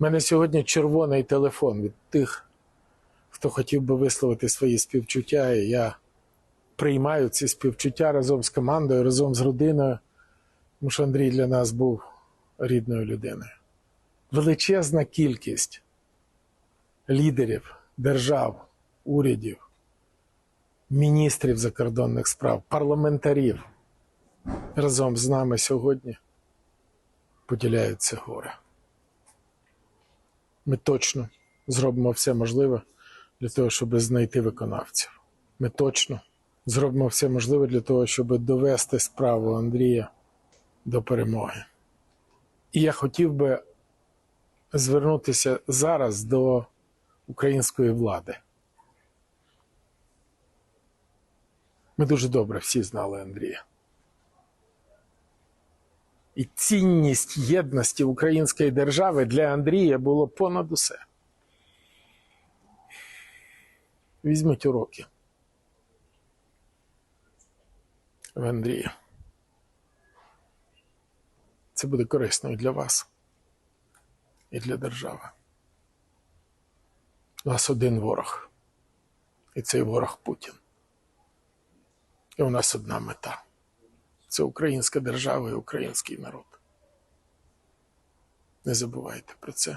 У мене сьогодні червоний телефон від тих, хто хотів би висловити свої співчуття, і я приймаю ці співчуття разом з командою, разом з родиною, тому що Андрій для нас був рідною людиною. Величезна кількість лідерів, держав, урядів, міністрів закордонних справ, парламентарів разом з нами сьогодні поділяють це горе. Ми точно зробимо все можливе для того, щоб знайти виконавців. Ми точно зробимо все можливе для того, щоб довести справу Андрія до перемоги. І я хотів би звернутися зараз до української влади. Ми дуже добре всі знали Андрія. І цінність єдності української держави для Андрія було понад усе. Візьміть уроки. В Андрія. Це буде корисно і для вас, і для держави. У нас один ворог. І цей ворог Путін. І у нас одна мета це українська держава і український народ. Не забувайте про це.